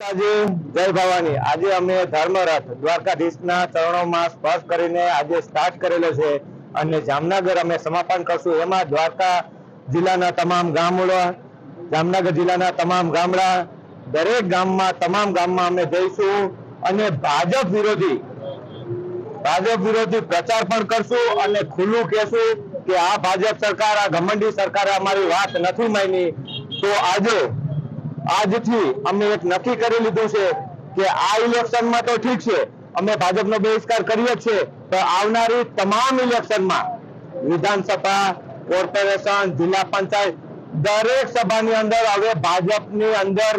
આજે જય ભવાની. આજે અમે ધર્મરથ, દ્વારકાધીશના ચરણોમાં સ્પર્શ કરીને આજે સ્ટાર્ટ કરેલો છે અને જામનગર અમે સમાપન કરશું. એમાં દ્વારકા જિલ્લાના તમામ ગામડા, જામનગર જિલ્લાના તમામ ગામડા, દરેક ગામમાં, તમામ ગામમાં અમે જઈશું અને ભાજપ વિરોધી ભાજપ વિરોધી પ્રચાર પણ કરશું અને ખુલ્લું કહેશું કે આ ભાજપ સરકાર, આ ઘમંડી સરકારે અમારી વાત નથી માની. તો આજે આજથી અમે એક નક્કી કરી લીધું છે કે આ ઇલેક્શનમાં તો ઠીક છે, અમે ભાજપનો બહિષ્કાર કરીએ છીએ તો આવનારી તમામ ઇલેક્શનમાં વિધાનસભા, કોર્પોરેશન, જિલ્લા પંચાયત, દરેક સભાની અંદર હવે ભાજપની અંદર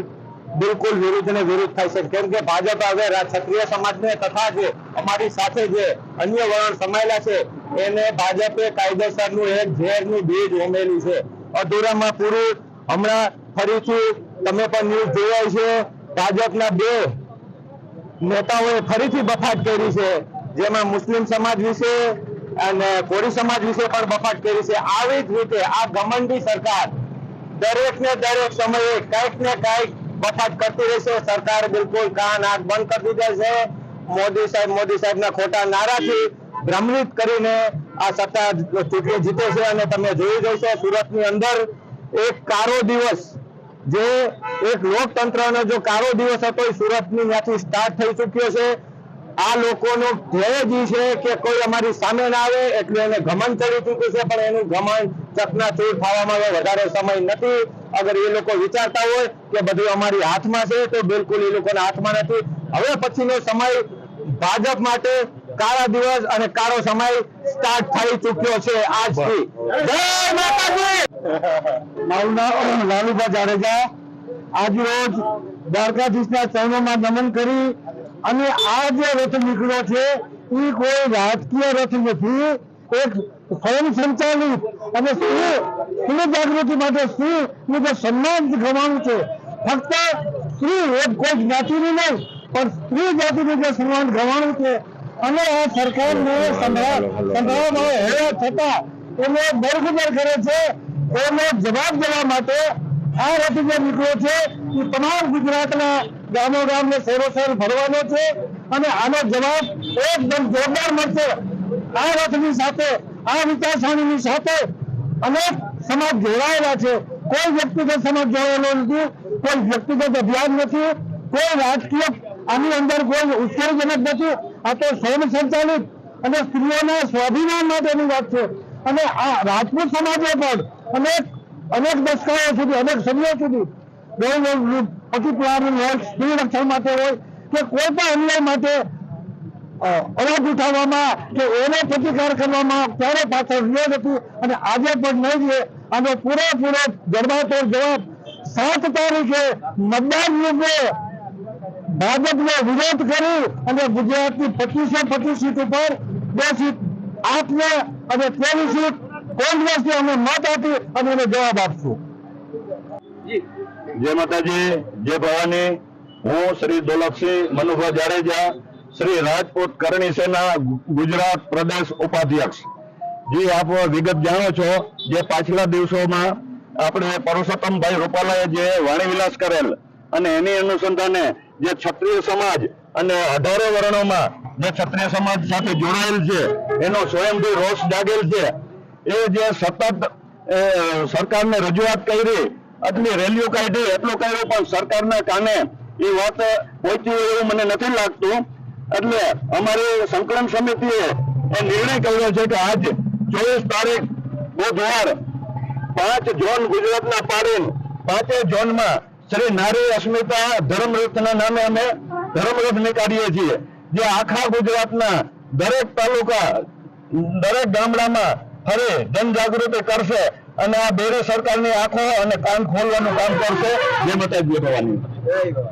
બિલકુલ વિરુદ્ધ ને વિરુદ્ધ થાય છે. કેમ કે ભાજપ હવે ક્ષત્રિય સમાજને તથા જે અમારી સાથે જે અન્ય વર્ણ સમાયેલા છે, એને ભાજપે કાયદેસરનું એક ઝેરનું બીજ ઉમેર્યું છે. અધૂરામાં પૂરું. હમણાં ફરીથી તમે પણ ન્યૂઝ જોયા છે ભાજપના બે નેતાઓએ ફરીથી બફાટ કરી છે, જેમાં મુસ્લિમ સમાજ વિશે અને કોળી સમાજ વિશે પણ બફાટ કરી છે. આવી જ રીતે આ ઘમંડી સરકાર દરેક ને દરેક સમયે કંઈક ને કંઈક બફાટ કરતી રહેશે. સરકાર બિલકુલ કાન આંખ બંધ કરી દીધા છે. મોદી સાહેબ, મોદી સાહેબના ખોટા નારાથી ભ્રમિત કરીને આ સત્તા ચૂંટણી જીતે છે અને તમે જોઈ જશો સુરતની અંદર એક કારો દિવસ જે એક લોકતંત્રનો જો કારો દિવસ હતો, એ સુરતની ત્યાંથી સ્ટાર્ટ થઈ ચૂક્યો છે. આ લોકોનો ધ્યેય જ છે કે કોઈ અમારી સામે ના આવે, એટલે એને ઘમન ચડી ચૂક્યું છે, પણ એનું ઘમન ચકનાચૂર થવામાં વધારે સમય નથી. અગર એ લોકો વિચારતા હોય કે બધું અમારી હાથમાં છે, તો બિલકુલ એ લોકોના હાથમાં નથી. હવે પછીનો સમય ભાજપ માટે કાળા દિવસ અને કાળો સમય સ્ટાર્ટ થઈ ચૂક્યો છે આજથી. જય માતાજી! મારું નામ લાલુભા જાડેજા. આજ રોજ દ્વારકાધીશના ચરણોમાં નમન કરી અને આ જે રથ નીકળ્યો છે એ કોઈ રાજકીય રથ નથી. એક સ્વયં સંચાલિત અને સ્ત્રી જાગૃતિ માટે સ્ત્રી જે સન્માન ગણવાનું છે. ફક્ત સ્ત્રી એક કોઈ જ્ઞાતિની નહીં, પણ સ્ત્રી જાતિનું જે સન્માન ગણવાનું છે. અને આ સરકારને સંભળા સંભળાવવામાં હેરા થતા એને બરગુદર કરે છે. એનો જવાબ દેવા માટે આ જે નીકળ્યો છે એ તમામ ગુજરાતના ગામો ગામને શહેરો શહેર ભરવાનો છે અને આનો જવાબ એકદમ જોરદાર મળશે. આ રથની સાથે, આ વિચારસરણીની સાથે અનેક સમાજ જોડાયેલા છે. કોઈ વ્યક્તિગત સમાજ જોડાયેલો નથી, કોઈ વ્યક્તિગત અભિયાન નથી, કોઈ રાજકીય આની અંદર કોઈ ઉશ્કેરજનક નથી. આ તો સ્વયં સંચાલિત અને સ્ત્રીઓના સ્વાભિમાન માટેની વાત છે. અને આ રાજપૂત સમાજે પણ અનેક અનેક દશકાઓ સુધી, અનેક સદીઓ સુધી પુરાણ હોય સ્ત્રી રક્ષણ માટે હોય કે કોઈ પણ અન્યાય માટે અવાજ ઉઠાવવામાં કે એનો પ્રતિકાર કરવામાં ક્યારે પાછળ રહ્યો નથી અને આજે પણ નહીં રહે આનો પૂરેપૂરો જડબાતોડ જવાબ સાત તારીખે મતદાન રૂપે ભાજપનો વિરોધ કરી અને ગુજરાતની પચીસો પચીસ સીટ ઉપર બે સીટ આપને અને ત્રેવીસ સીટ કોંગ્રેસને અમે મત આપી અને એને જવાબ આપશું. જય માતાજી, જય ભવાની. હું શ્રી દોલતસિંહ મનુભા જાડેજા, શ્રી રાજકોટ કરણી સેના ગુજરાત પ્રદેશ ઉપાધ્યક્ષ. જે, આપ વિગત જાણો છો જે પાછલા દિવસોમાં આપણે પરસોત્તમભાઈ રૂપાલાએ જે વાણીવિલાસ કરેલ અને એની અનુસંધાને જે ક્ષત્રિય સમાજ અને અઢારે વર્ણોમાં જે ક્ષત્રિય સમાજ સાથે જોડાયેલ છે, એનો સ્વયંભૂ રોષ જાગેલ છે એ જે સતત સરકારને રજૂઆત કરી, આટલી રેલીઓ કાઢી, એટલો કર્યો પણ સરકારના કાને એ વાત પહોંચી એવું મને નથી લાગતું. એટલે અમારી સંકલન સમિતિએ એ નિર્ણય કર્યો છે કે આજ ચોવીસ તારીખ, બુધવાર, પાંચ ઝોન ગુજરાતના પાડીને, પાંચે ઝોનમાં શ્રી નારી અસ્મિતા ધર્મરથના નામે અમે ધર્મરથ નીકાળીએ છીએ. જે આખા ગુજરાતના દરેક તાલુકા, દરેક ગામડામાં ફરી જનજાગૃતિ કરશે અને આ બેરે સરકારની આંખો અને કાન ખોલવાનું કામ કરશે. જે માતાજી ભવાની.